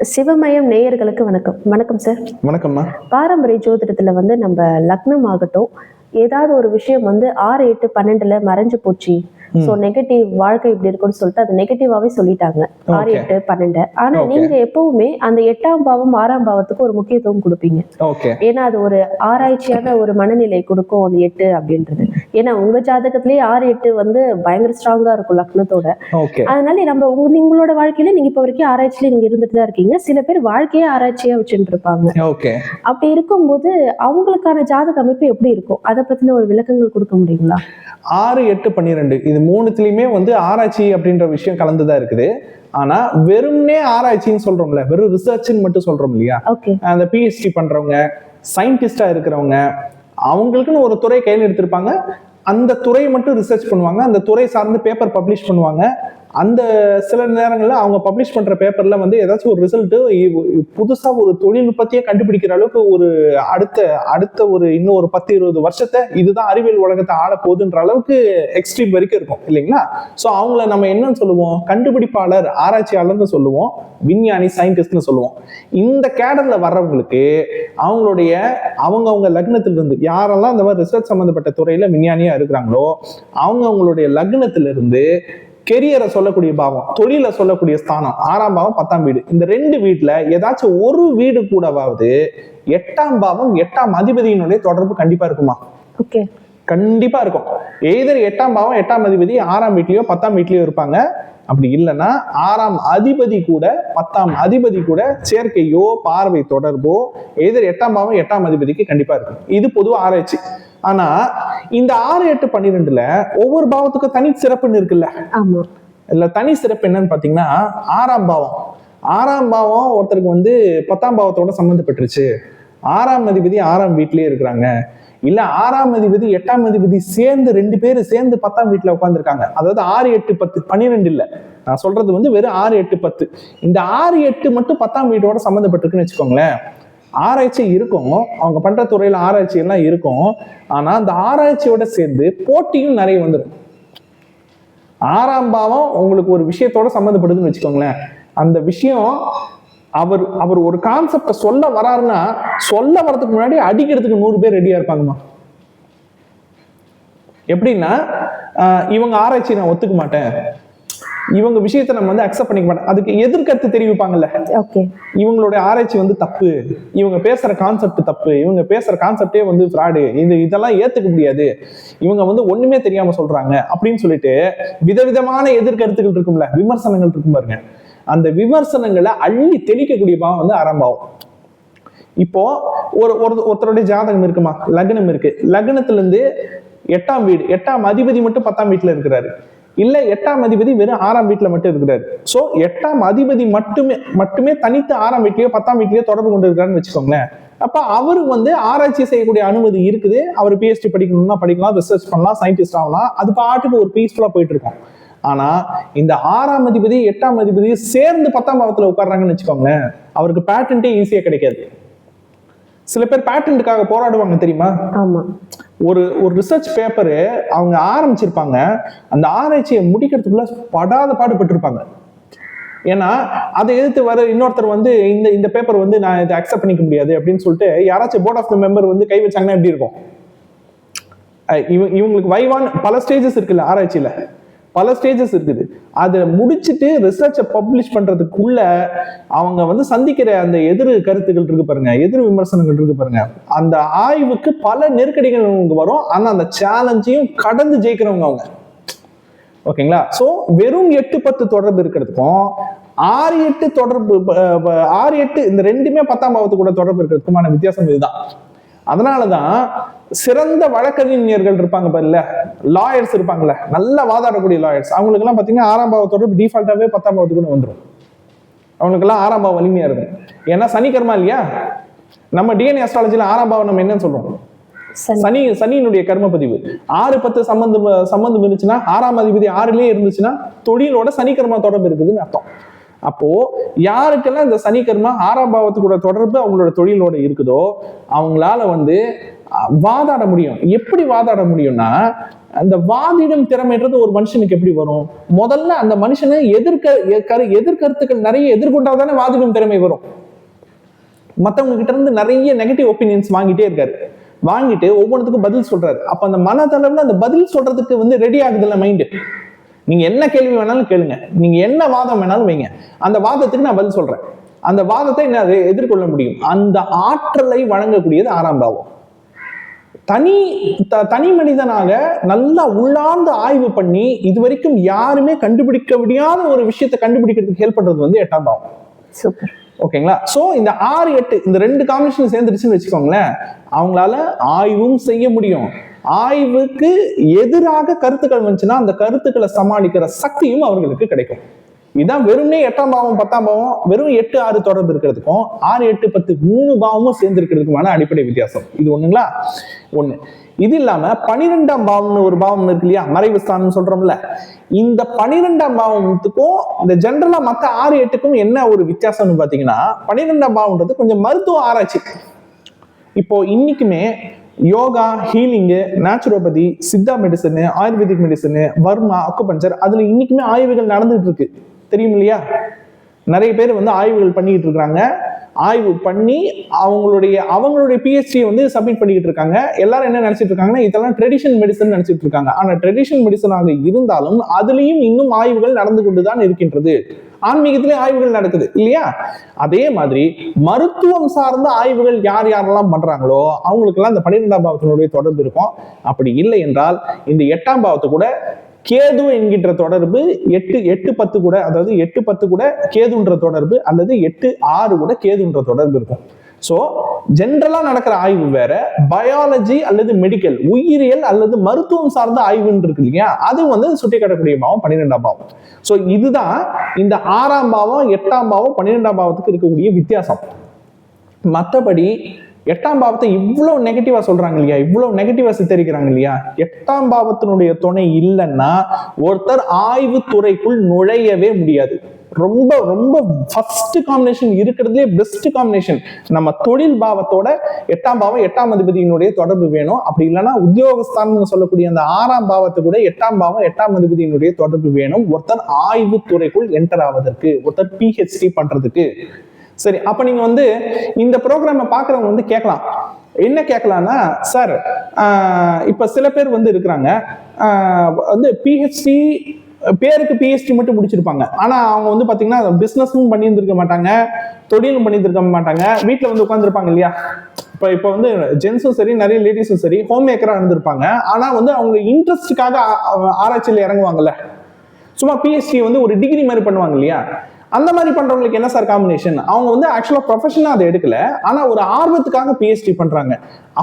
சிவமயம் நேயர்களுக்கு வணக்கம். வணக்கம் சார் வணக்கம்மா. பாரம்பரிய ஜோதிடத்துல வந்து நம்ம லக்னம் ஆகட்டும் ஏதாவது ஒரு விஷயம் வந்து ஆறு எட்டு பன்னெண்டுல மறைஞ்சு போச்சு. சோ நெகட்டிவ் வாழ்க்கை இப்படி இருக்கும்னு சொல்லிட்டு அது நெகட்டிவாவே சொல்லிட்டாங்க. ஆறு. எட்டு பன்னெண்டு. ஆனா. நீங்க எப்பவுமே அந்த எட்டாம் பாவம் ஆறாம் பாவத்துக்கு ஒரு முக்கியத்துவம் கொடுப்பீங்க. ஏன்னா அது ஒரு ஆராய்ச்சியான ஒரு மனநிலை கொடுக்கும் அந்த எட்டு அப்படின்றது. ஏன்னா உங்க ஜாதகத்திலேயே ஆறு எட்டு வந்து பயங்கர ஸ்ட்ராங்கா இருக்கும் லக்னத்தோட. அதனால நம்ம உங்க நீங்களோட வாழ்க்கையில நீங்க இப்ப வரைக்கும் ஆராய்ச்சியில நீங்க இருந்துட்டு தான் இருக்கீங்க. சில பேர் வாழ்க்கையே ஆராய்ச்சியா வச்சுட்டு இருப்பாங்க. அப்படி இருக்கும்போது அவங்களுக்கான ஜாதக அமைப்பு எப்படி இருக்கும்? அதை பத்தின ஒரு விளக்கங்கள் கொடுக்க முடியுங்களா? ஆறு எட்டு பன்னிரெண்டு இது மூணுத்துலயுமே வந்து ஆராய்ச்சி அப்படின்ற விஷயம் கலந்துதான் இருக்குது. ஆனா வெறும்னே ஆராய்ச்சின்னு சொல்றோம்ல வெறும் ரிசர்ச்னு மட்டும் சொல்றோம் இல்லையா? அந்த பிஹெச்டி பண்றவங்க சயின்டிஸ்டா இருக்கிறவங்க அவங்களுக்குன்னு ஒரு துறை கையில் எடுத்திருப்பாங்க. அந்த துறையை மட்டும் ரிசர்ச் பண்ணுவாங்க. அந்த துறை சார்ந்து பேப்பர் பப்ளிஷ் பண்ணுவாங்க. அந்த சில நேரங்களில் அவங்க பப்ளிஷ் பண்ணுற பேப்பரில் வந்து ஏதாச்சும் ஒரு ரிசல்ட்டு புதுசாக ஒரு தொழில்நுட்பத்தையே கண்டுபிடிக்கிற அளவுக்கு ஒரு அடுத்த அடுத்த ஒரு இன்னும் ஒரு பத்து இருபது வருஷத்தை இதுதான் அறிவியல் உலகத்தை ஆள போகுதுன்ற அளவுக்கு எக்ஸ்ட்ரீம் வரைக்கும் இருக்கும் இல்லைங்களா? ஸோ அவங்கள நம்ம என்னன்னு சொல்லுவோம்? கண்டுபிடிப்பாளர் ஆராய்ச்சியாளர்னு சொல்லுவோம். விஞ்ஞானி சயின்டிஸ்ட்னு சொல்லுவோம். இந்த கேடரில் வர்றவங்களுக்கு அவங்களுடைய அவங்கவுங்க லக்னத்திலிருந்து யாரெல்லாம் இந்த மாதிரி ரிசர்ச் சம்மந்தப்பட்ட துறையில் விஞ்ஞானியாக இருக்கிறாங்களோ அவங்கவுங்களுடைய லக்னத்திலிருந்து கெரியரை சொல்லக்கூடிய பாவம் தொழிலை சொல்லக்கூடிய ஸ்தானம் ஆறாம் பாவம் பத்தாம் வீடு. இந்த ரெண்டு வீட்டுல ஏதாச்சும் ஒரு வீடு கூடவாவது எட்டாம் பாவம் எட்டாம் அதிபதியினுடைய தொடர்பு கண்டிப்பா இருக்குமா? ஓகே கண்டிப்பா இருக்கும். எய்தர் எட்டாம் பாவம் எட்டாம் அதிபதி ஆறாம் வீட்லயோ பத்தாம் வீட்லயோ இருப்பாங்க. அப்படி இல்லைன்னா ஆறாம் அதிபதி கூட பத்தாம் அதிபதி கூட சேர்க்கையோ பார்வை தொடர்போ எய்தர் எட்டாம் பாவம் எட்டாம் அதிபதிக்கு கண்டிப்பா இருக்கும். இது பொதுவா ஆராய்ச்சி. ஆனா இந்த ஆறு எட்டு பன்னிரெண்டுல ஒவ்வொரு பாவத்துக்கும் தனி சிறப்புன்னு இருக்குல்ல? இதுல தனி சிறப்பு என்னன்னு பாத்தீங்கன்னா ஆறாம் பாவம். ஆறாம் பாவம் ஒருத்தருக்கு வந்து பத்தாம் பாவத்தோட சம்மந்தப்பட்டுருச்சு ஆறாம் அதிபதி ஆறாம் வீட்லயே இருக்கிறாங்க. இல்ல ஆறாம் அதிபதி எட்டாம் அதிபதி சேர்ந்து ரெண்டு பேரும் சேர்ந்து பத்தாம் வீட்டுல உட்காந்துருக்காங்க அதாவது ஆறு எட்டு பத்து பன்னிரெண்டு இல்ல. நான் சொல்றது வந்து வெறும் ஆறு எட்டு பத்து. இந்த ஆறு எட்டு மட்டும் பத்தாம் வீட்டோட சம்மந்தப்பட்டிருக்குன்னு வச்சுக்கோங்களேன். ஆராய்ச்சி இருக்கும். அவங்க பண்ற துறையில ஆராய்ச்சி எல்லாம் இருக்கும். ஆனா அந்த ஆராய்ச்சியோட சேர்ந்து போட்டியும் நிறைய வந்துடும் ஆறாம் பாவம் உங்களுக்கு ஒரு விஷயத்தோட சம்மந்தப்படுதுன்னு வச்சுக்கோங்களேன். அந்த விஷயம் அவர் அவர் ஒரு கான்செப்டை சொல்ல வராருன்னா சொல்ல வரதுக்கு முன்னாடி அடிக்கிறதுக்கு நூறு பேர் ரெடியா இருப்பாங்கம்மா. எப்படின்னா இவங்க ஆராய்ச்சி நான் ஒத்துக்க மாட்டேன். இவங்க விஷயத்தை நம்ம வந்து அக்செப்ட் பண்ணிக்க மாட்டேன். அதுக்கு எதிர்கருத்து தெரிவிப்பாங்கல்ல. இவங்களுடைய ஆராய்ச்சி வந்து தப்பு. இவங்க பேசுற கான்செப்ட் தப்பு. இவங்க பேசுற கான்செப்டே வந்து ஃப்ராடு இது இதெல்லாம் ஏத்துக்க முடியாது. இவங்க வந்து ஒண்ணுமே தெரியாம சொல்றாங்க. அப்படின்னு சொல்லிட்டு விதவிதமான எதிர்கருத்துக்கள் இருக்கும்ல. விமர்சனங்கள் இருக்கும் பாருங்க. அந்த விமர்சனங்களை அள்ளி தெளிக்கக்கூடிய பாவம் வந்து ஆரம்பம் இப்போ ஒரு ஒரு ஒருத்தருடைய ஜாதகம் இருக்குமா? லக்னம் இருக்கு. லக்னத்துல இருந்து எட்டாம் வீடு எட்டாம் அதிபதி மட்டும் பத்தாம் வீட்டுல இருக்கிறாரு. இல்ல எட்டாம் அதிபதி வெறும் ஆறாம் வீட்டுல மட்டும் இருக்கிறாரு. சோ எட்டாம் அதிபதி மட்டுமே மட்டுமே தனித்து ஆறாம் வீட்லயோ பத்தாம் வீட்லயோ தொடர்பு கொண்டு இருக்கிறான்னு வச்சுக்கோங்களேன். அப்ப அவருக்கு வந்து ஆராய்ச்சி செய்யக்கூடிய அனுமதி இருக்குது. அவர் பிஹெச்டி படிக்கணும்னா படிக்கலாம் ரிசர்ச் பண்ணலாம் சயின்டிஸ்ட் ஆகலாம். அது பாட்டுக்கு ஒரு பீஸ்ஃபுல்லா போயிட்டு இருக்கும். ஆனா இந்த ஆறாம் அதிபதி எட்டாம் அதிபதி சேர்ந்து பத்தாம் பாவத்துல உட்கார்றாங்கன்னு வச்சுக்கோங்களேன் அவருக்கு பேட்டன்ட்டே ஈஸியா கிடைக்காது. சில பேர் பேட்டன்ட்டுக்காக போராடுவாங்க தெரியுமா? ஆமா. ஒரு ஒரு ரிசர்ச் பேப்பரு அவங்க ஆரம்பிச்சிருப்பாங்க அந்த ஆராய்ச்சியை முடிக்கிறதுக்குள்ள படாத பாடுபட்டிருப்பாங்க. ஏன்னா அதை எதிர்த்து வர இன்னொருத்தர் வந்து இந்த இந்த பேப்பர் வந்து நான் இதை அக்செப்ட் பண்ணிக்க முடியாது அப்படின்னு சொல்லிட்டு யாராச்சும் போர்ட் ஆஃப் த மெம்பர் வந்து கை வச்சாங்கன்னா எப்படி இருக்கும்? இவங்களுக்கு வைவான் பல ஸ்டேஜஸ் இருக்குல்ல ஆராய்ச்சியில. பல ஸ்டேஜஸ் இருக்குது. அதை முடிச்சுட்டு ரிசர்ச்சை பப்ளிஷ் பண்றதுக்குள்ள அவங்க வந்து சந்திக்கிற அந்த எதிர் கருத்துக்கள் இருக்கு பாருங்க எதிர் விமர்சனங்கள் இருக்கு பாருங்க. அந்த ஆய்வுக்கு பல நெருக்கடிகள் அவங்களுக்கு வரும். ஆனா அந்த சேலஞ்சையும் கடந்து ஜெயிக்கிறவங்க அவங்க. ஓகேங்களா? சோ வெறும் எட்டு பத்து தொடர்பு இருக்கிறதுக்கும் ஆறு எட்டு தொடர்பு ப- ப- ஆறு எட்டு இந்த ரெண்டுமே பத்தாம் பாவத்து கூட தொடர்பு இருக்கிறதுக்குமான வித்தியாசம் இதுதான். அதனாலதான் சிறந்த வழக்கறிஞர்கள் இருப்பாங்க பாருல லாயர்ஸ் இருப்பாங்கல்ல நல்ல வாதாடக்கூடிய லாயர்ஸ் அவங்களுக்கு எல்லாம் பாத்தீங்கன்னா ஆறாம் பாவ தொடர்பு டிஃபால்ட்டாவே பத்தாம் பாவத்துக்கு கூட வந்துடும் அவங்களுக்கெல்லாம் ஆறாம் பாவம் வலிமையா இருக்கும். ஏன்னா சனிக்கர்மா இல்லையா? நம்ம டிஎன்ஏ அஸ்ட்ராலஜில ஆறாம் பாவம் நம்ம என்னன்னு சொல்றோம்? சரி சனி சனியினுடைய கர்ம பதிவு. ஆறு பத்து சம்பந்தம் சம்பந்தம் இருந்துச்சுன்னா ஆறாம் அதிபதி ஆறுலயே இருந்துச்சுன்னா தொழிலோட சனி கர்மா தொடர்பு இருக்குதுன்னு அர்த்தம். அப்போ யாருக்கெல்லாம் இந்த சனிக்கர்மா கர்மா ஆறாம் கூட தொடர்பு அவங்களோட தொழிலோட இருக்குதோ அவங்களால வந்து வாதாட முடியும். எப்படி வாதாட முடியும்னா அந்த வாதிடும் திறமைன்றது ஒரு மனுஷனுக்கு எப்படி வரும்? முதல்ல அந்த மனுஷனை எதிர்க்க எ- கரு- எதிர்கருத்துக்கள் நிறைய எதிர்கொண்டாதானே வாதிடும் திறமை வரும். மத்தவங்க கிட்ட இருந்து நிறைய நெகட்டிவ் ஒப்பீனியன்ஸ் வாங்கிட்டே இருக்காரு. வாங்கிட்டு ஒவ்வொன்றுத்துக்கும் பதில் சொல்றாரு. அப்ப அந்த மனதளவுல அந்த பதில் சொல்றதுக்கு வந்து ரெடி ஆகுதுல்ல மைண்டு நீங்க என்ன கேள்வி வேணாலும் கேளுங்க. நீங்க என்ன வாதம் வேணாலும் வைங்க. அந்த வாதத்துக்கு நான் பதில் சொல்றேன். அந்த வாதத்தை என்ன அதை எதிர்கொள்ள முடியும். அந்த ஆற்றலை வழங்கக்கூடியது ஆறாம் பாவம். தனி த- தனி மனிதனாக நல்லா உள்ளார்ந்து ஆய்வு பண்ணி இதுவரைக்கும் யாருமே கண்டுபிடிக்க முடியாத ஒரு விஷயத்தை கண்டுபிடிக்கிறதுக்கு ஹெல்ப் பண்றது வந்து எட்டாம் பாவம். சூப்பர் ஓகேங்களா? சோ இந்த ஆறு எட்டு இந்த ரெண்டு காம்பினேஷன் சேர்ந்துருச்சுன்னு வச்சுக்கோங்களேன் அவங்களால ஆய்வும் செய்ய முடியும். ஆய்வுக்கு எதிராக கருத்துக்கள் வந்துச்சுன்னா அந்த கருத்துக்களை சமாளிக்கிற சக்தியும் அவர்களுக்கு கிடைக்கும். இதான் வெறும்னே எட்டாம் பாவம் பத்தாம் பாவம் வெறும் எட்டு ஆறு தொடர்பு இருக்கிறதுக்கும் ஆறு எட்டு பத்து மூணு பாவமும் சேர்ந்து இருக்கிறதுக்குமான அடிப்படை வித்தியாசம். இது ஒண்ணுங்களா? ஒண்ணு. இது இல்லாம பனிரெண்டாம் பாவம்னு ஒரு பாவம் இருக்கு இல்லையா? மறைவு ஸ்தானம் சொல்றோம்ல. இந்த பனிரெண்டாம் பாவத்துக்கும் இந்த ஜென்ரலா மத்த ஆறு எட்டுக்கும் என்ன ஒரு வித்தியாசம்னு பாத்தீங்கன்னா பனிரெண்டாம் பாவம்ன்றது கொஞ்சம் மருத்துவ ஆராய்ச்சி. இப்போ இன்னைக்குமே yoga healing naturopathy Siddha medicine Ayurvedic medicine Varma acupuncture அதுல இன்னைக்குமே ஆய்வுகள் நடந்துட்டு இருக்கு. தெரியும் இல்லையா நிறைய பேர் வந்து ஆய்வுகள் பண்ணிட்டு இருக்காங்க. ஆய்வு பண்ணி அவங்களுடைய அவங்களுடைய பிஹெச்டி வந்து சப்மிட் பண்ணிக்கிட்டு இருக்காங்க. எல்லாரும் என்ன நினைச்சிட்டு இருக்காங்கன்னா இதெல்லாம் ட்ரெடிஷன் மெடிசன் நினைச்சிட்டு இருக்காங்க. ஆனா ட்ரெடிஷன் மெடிசனாக இருந்தாலும் அதுலயும் இன்னும் ஆய்வுகள் நடந்து கொண்டுதான் இருக்கின்றது. ஆன்மீகத்திலே ஆய்வுகள் நடக்குது இல்லையா? அதே மாதிரி மருத்துவம் சார்ந்த ஆய்வுகள் யார் யாரெல்லாம் பண்றாங்களோ அவங்களுக்கெல்லாம் இந்த பன்னிரெண்டாம் பாவத்தினுடைய தொடர்பு இருக்கும். அப்படி இல்லை என்றால் இந்த எட்டாம் பாவத்தை கூட கேது என்கின்ற தொடர்பு எட்டு எட்டு பத்து கூட அதாவது எட்டு பத்து கூட கேதுன்ற தொடர்பு அல்லது எட்டு ஆறு கூட கேதுன்ற தொடர்பு இருக்கும். ஸோ ஜென்ரலா நடக்கிற ஆய்வு வேற பயாலஜி அல்லது மெடிக்கல் உயிரியல் அல்லது மருத்துவம் சார்ந்த ஆய்வுன்னு இருக்கு இல்லையா? அது வந்து சுட்டி காட்டக்கூடிய பாவம் பன்னிரெண்டாம் பாவம். ஸோ இதுதான் இந்த ஆறாம் பாவம் எட்டாம் பாவம் பன்னிரெண்டாம் பாவத்துக்கு இருக்கக்கூடிய வித்தியாசம். மற்றபடி எட்டாம் பாவத்தை இவ்வளவு நெகட்டிவா சொல்றாங்க இல்லையா? இவ்வளவு நெகட்டிவா சித்தரிக்கிறாங்க இல்லையா? எட்டாம் பாவத்தினுடைய துணை இல்லைன்னா ஒருத்தர் ஆய்வு துறைக்குள் நுழையவே முடியாது. ரொம்ப ரொம்ப ஃபர்ஸ்ட் காம்பினேஷன் இருக்கிறதுலே பெஸ்ட் காம்பினேஷன் நம்ம தொழில் பாவத்தோட எட்டாம் பாவம் எட்டாம் அதிபதியினுடைய தொடர்பு வேணும். அப்படி இல்லைன்னா உத்தியோகஸ்தானம் சொல்லக்கூடிய அந்த ஆறாம் பாவத்தை கூட எட்டாம் பாவம் எட்டாம் அதிபதியினுடைய தொடர்பு வேணும். ஒருத்தர் ஆய்வு துறைக்குள் என்டர் ஆவதற்கு ஒருத்தர் பிஹெச்டி பண்றதுக்கு. சரி அப்ப நீங்க வந்து இந்த ப்ரோக்ராமை பாக்குறவங்க வந்து கேட்கலாம். என்ன கேட்கலாம்னா சார் இப்ப சில பேர் வந்து இருக்கிறாங்க. வந்து பிஹெச்டி பேருக்கு பிஹெச்டி மட்டும் முடிச்சிருப்பாங்க. ஆனா அவங்க வந்து பாத்தீங்கன்னா பிசினஸும் பண்ணியிருந்திருக்க மாட்டாங்க தொழிலும் பண்ணியிருந்திருக்க மாட்டாங்க. வீட்டுல வந்து உட்காந்துருப்பாங்க இல்லையா? இப்போ இப்போ வந்து ஜென்ஸும் சரி நிறைய லேடிஸும் சரி ஹோம் மேக்கரா இருந்திருப்பாங்க. ஆனா வந்து அவங்க இன்ட்ரெஸ்ட்டுக்காக ஆராய்ச்சியில் இறங்குவாங்கல்ல. சும்மா பிஹெச்டி வந்து ஒரு டிகிரி மாதிரி பண்ணுவாங்க இல்லையா? அந்த மாதிரி பண்றவங்களுக்கு என்ன சார் காம்பினேஷன் அவங்க வந்து ஆக்சுவலா ப்ரொஃபஷனா அதை எடுக்கல. ஆனா ஒரு ஆர்வத்துக்காக பிஹெச்டி பண்றாங்க.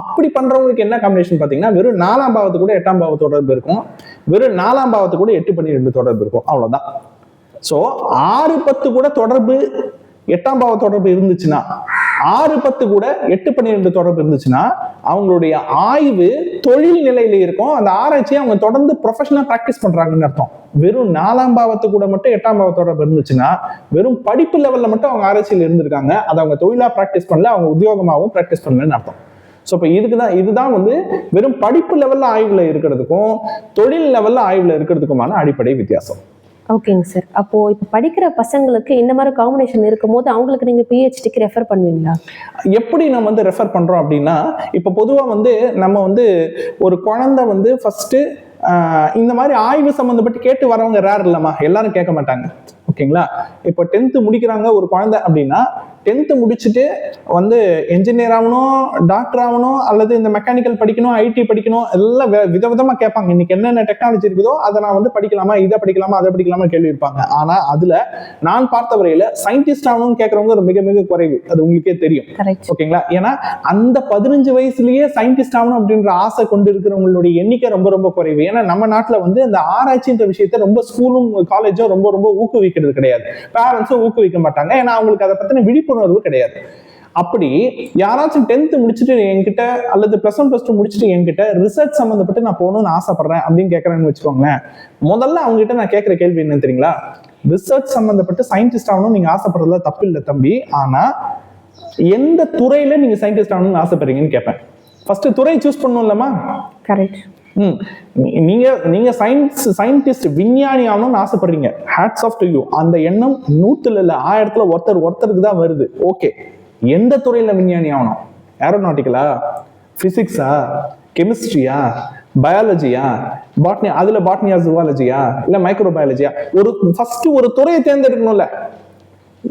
அப்படி பண்றவங்களுக்கு என்ன காம்பினேஷன் பாத்தீங்கன்னா வெறும் நாலாம் பாவத்து கூட எட்டாம் பாவ தொடர்பு இருக்கும். வெறும் நாலாம் பாவத்து கூட எட்டு பண்ணி ரெண்டு தொடர்பு இருக்கும். அவ்வளவுதான். சோ ஆறு பத்து கூட தொடர்பு எட்டாம் பாவ தொடர்பு இருந்துச்சுன்னா ஆறு பத்து கூட எட்டு பன்னிரெண்டு தொடர்பு இருந்துச்சுன்னா அவங்களுடைய ஆய்வு தொழில் நிலையில இருக்கும். அந்த ஆராய்ச்சியை அவங்க தொடர்ந்து ப்ரொஃபஷனலாக ப்ராக்டிஸ் பண்றாங்கன்னு அர்த்தம். வெறும் நாலாம் பாவத்து கூட மட்டும் எட்டாம் பாவ தொடர்பு இருந்துச்சுன்னா வெறும் படிப்பு லெவல்ல மட்டும் அவங்க ஆராய்ச்சியில் இருந்திருக்காங்க. அதை அவங்க தொழிலா ப்ராக்டிஸ் பண்ணல அவங்க உத்தியோகமாகவும் ப்ராக்டிஸ் பண்ணலன்னு அர்த்தம். ஸோ இப்போ இதுக்கு தான் இதுதான் வந்து வெறும் படிப்பு லெவலில் ஆய்வில் இருக்கிறதுக்கும் தொழில் லெவலில் ஆய்வில் இருக்கிறதுக்குமான அடிப்படை வித்தியாசம். ஓகேங்க சார். அப்போ இப்போ படிக்கிற பசங்களுக்கு இந்த மாதிரி காம்பினேஷன் இருக்கும்போது அவங்களுக்கு நீங்க பிஹெச்டிக்கு ரெஃபர் பண்ணுவீங்களா? எப்படி நம்ம வந்து ரெஃபர் பண்றோம் அப்படின்னா இப்போ பொதுவா வந்து நம்ம வந்து ஒரு குழந்தை வந்து ஃபர்ஸ்ட் இந்த மாதிரி ஆய்வு சம்மந்தப்பட்டு கேட்டு வரவங்க ரேர் இல்லம்மா. எல்லாரும் கேட்க மாட்டாங்க. ஓகேங்களா? இப்போ டென்த்து முடிக்கிறாங்க ஒரு குழந்தை அப்படின்னா டென்த்து முடிச்சுட்டு வந்து என்ஜினியர் ஆகணும் டாக்டர் ஆகணும் அல்லது இந்த மெக்கானிக்கல் படிக்கணும் ஐடி படிக்கணும் எல்லாம் வே- விதவிதமா கேட்பாங்க. இன்னைக்கு என்னென்ன டெக்னாலஜி இருக்குதோ அதை நான் வந்து படிக்கலாமா இதை படிக்கலாமா அதை படிக்கலாமா கேள்வி இருப்பாங்க. ஆனா அதுல நான் பார்த்த வரையில சயின்டிஸ்ட் ஆகணும்னு கேட்கறவங்க ஒரு மிக மிக குறைவு. அது உங்களுக்கே தெரியும். ஓகேங்களா? ஏன்னா அந்த பதினஞ்சு வயசுலயே சயின்டிஸ்ட் ஆகணும் அப்படின்ற ஆசை கொண்டு இருக்கிறவங்களுடைய எண்ணிக்கை ரொம்ப ரொம்ப குறைவு. ஏன்னா நம்ம நாட்டுல வந்து இந்த ஆராய்ச்சின்ற விஷயத்த ரொம்ப ஸ்கூலும் காலேஜும் ரொம்ப ரொம்ப ஊக்குவிக்கிறது கிடையாது. பேரண்ட்ஸும் ஊக்குவிக்க மாட்டாங்க. ஏன்னா அவங்களுக்கு அதை பத்தின விழிப்புணர்வு விழிப்புணர்வு கிடையாது. அப்படி யாராச்சும் டென்த் முடிச்சுட்டு என்கிட்ட அல்லது பிளஸ் ஒன் பிளஸ் டூ முடிச்சுட்டு என்கிட்ட ரிசர்ச் சம்மந்தப்பட்டு நான் போகணும்னு ஆசைப்படுறேன் அப்படின்னு கேட்கறேன்னு வச்சுக்கோங்களேன். முதல்ல அவங்ககிட்ட நான் கேட்குற கேள்வி என்ன தெரியுங்களா? ரிசர்ச் சம்மந்தப்பட்டு சயின்டிஸ்ட் ஆகணும்னு நீங்க ஆசைப்படுறதுல தப்பு இல்லை தம்பி. ஆனா எந்த துறையில நீங்க சயின்டிஸ்ட் ஆகணும்னு ஆசைப்படுறீங்கன்னு கேட்பேன் ஃபர்ஸ்ட் துறை சூஸ் பண்ணணும்லமா கரெக்ட் நீங்க நீங்க சயின்ஸ் சயின்டிஸ்ட் விஞ்ஞானி ஆகணும்னு ஆசைப்படுறீங்க. ஹேட்ஸ் ஆஃப் டு யூ அந்த எண்ணம் நூத்துல இல்ல ஆயிரத்துல ஒருத்தர் ஒருத்தருக்கு தான் வருது. ஓகே எந்த துறையில விஞ்ஞானி ஆகணும்? ஏரோநாட்டிக்கலா பிசிக்ஸா கெமிஸ்ட்ரியா பயாலஜியா பாட்னி அதுல பாட்னியா ஜுவாலஜியா இல்ல மைக்ரோபயாலஜியா ஒரு ஃபர்ஸ்ட் ஒரு துறையை தேர்ந்தெடுக்கணும்ல.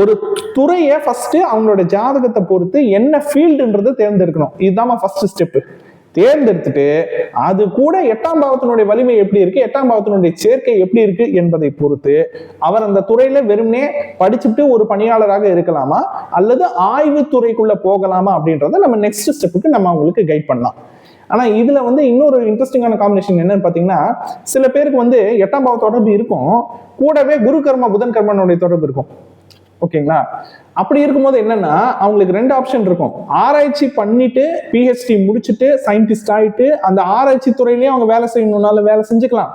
ஒரு துறையை ஃபர்ஸ்ட் அவங்களோட ஜாதகத்தை பொறுத்து என்ன ஃபீல்டுன்றதை தேர்ந்தெடுக்கணும். இதுதான் ஃபர்ஸ்ட் ஸ்டெப் தேர்ந்தெடுத்துட்டு அது கூட எட்டாம் பாவத்தினுடைய வலிமை எப்படி இருக்கு? எட்டாம் பாவத்தினுடைய சேர்க்கை எப்படி இருக்கு என்பதை பொறுத்து அவர் அந்த துறையில வெறுமனே படிச்சுட்டு ஒரு பணியாளராக இருக்கலாமா? அல்லது ஆய்வு துறைக்குள்ள போகலாமா அப்படின்றத நம்ம நெக்ஸ்ட் ஸ்டெப்புக்கு நம்ம அவங்களுக்கு கைட் பண்ணலாம். ஆனா இதுல வந்து இன்னொரு இன்ட்ரெஸ்டிங்கான காம்பினேஷன் என்னன்னு பாத்தீங்கன்னா சில பேருக்கு வந்து எட்டாம் பாவ தொடர்பு இருக்கும். கூடவே குரு கர்மா புதன் கர்மனுடைய தொடர்பு இருக்கும். ஓகேங்களா? அப்படி இருக்கும்போது என்னன்னா அவங்களுக்கு ரெண்டு ஆப்ஷன் இருக்கும். ஆராய்ச்சி பண்ணிட்டு பிஹெச்டி முடிச்சுட்டு சயின்டிஸ்ட் ஆயிட்டு அந்த ஆராய்ச்சி துறையிலேயே அவங்க வேலை செய்யணும்னாலும் வேலை செஞ்சுக்கலாம்.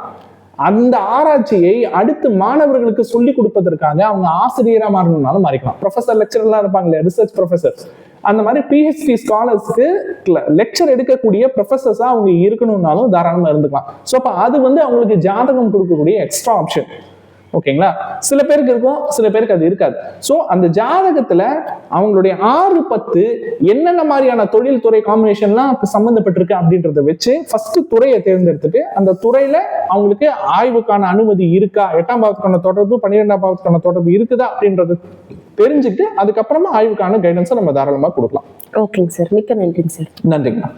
அந்த ஆராய்ச்சியை அடுத்து மாணவர்களுக்கு சொல்லி கொடுப்பதற்காக அவங்க ஆசிரியரா மாறணும்னாலும் மாறிக்கலாம். ப்ரொஃபஸர் லெக்சர்லாம் இருப்பாங்களே ரிசர்ச் ப்ரொஃபசர்ஸ் அந்த மாதிரி பிஹெச்டி ஸ்காலர்ஸ்க்கு லெக்சர் எடுக்கக்கூடிய ப்ரொஃபசர்ஸா அவங்க இருக்கணும்னாலும் தாராளமா இருந்துக்கலாம். ஸோ அப்போ அது வந்து அவங்களுக்கு ஜாதகம் கொடுக்கக்கூடிய எக்ஸ்ட்ரா ஆப்ஷன் ஓகேங்களா? சில பேருக்கு இருக்கும் சில பேருக்கு அது இருக்காது. ஸோ அந்த ஜாதகத்துல அவங்களுடைய ஆறு பத்து என்னென்ன மாதிரியான தொழில் துறை காம்பினேஷன்லாம் சம்மந்தப்பட்டிருக்கு அப்படின்றத வச்சு ஃபர்ஸ்ட் துறையை தேர்ந்தெடுத்துட்டு அந்த துறையில அவங்களுக்கு ஆய்வுக்கான அனுமதி இருக்கா? எட்டாம் பாவத்துக்கான தொடர்பு பன்னிரெண்டாம் பாவத்துக்கான தொடர்பு இருக்குதா அப்படின்றது தெரிஞ்சுக்கிட்டு அதுக்கப்புறமா ஆய்வுக்கான கைடன்ஸை நம்ம தாராளமா கொடுக்கலாம். ஓகேங்க சார். மிக்க நன்றிங்க சார். நன்றிங்கண்ணா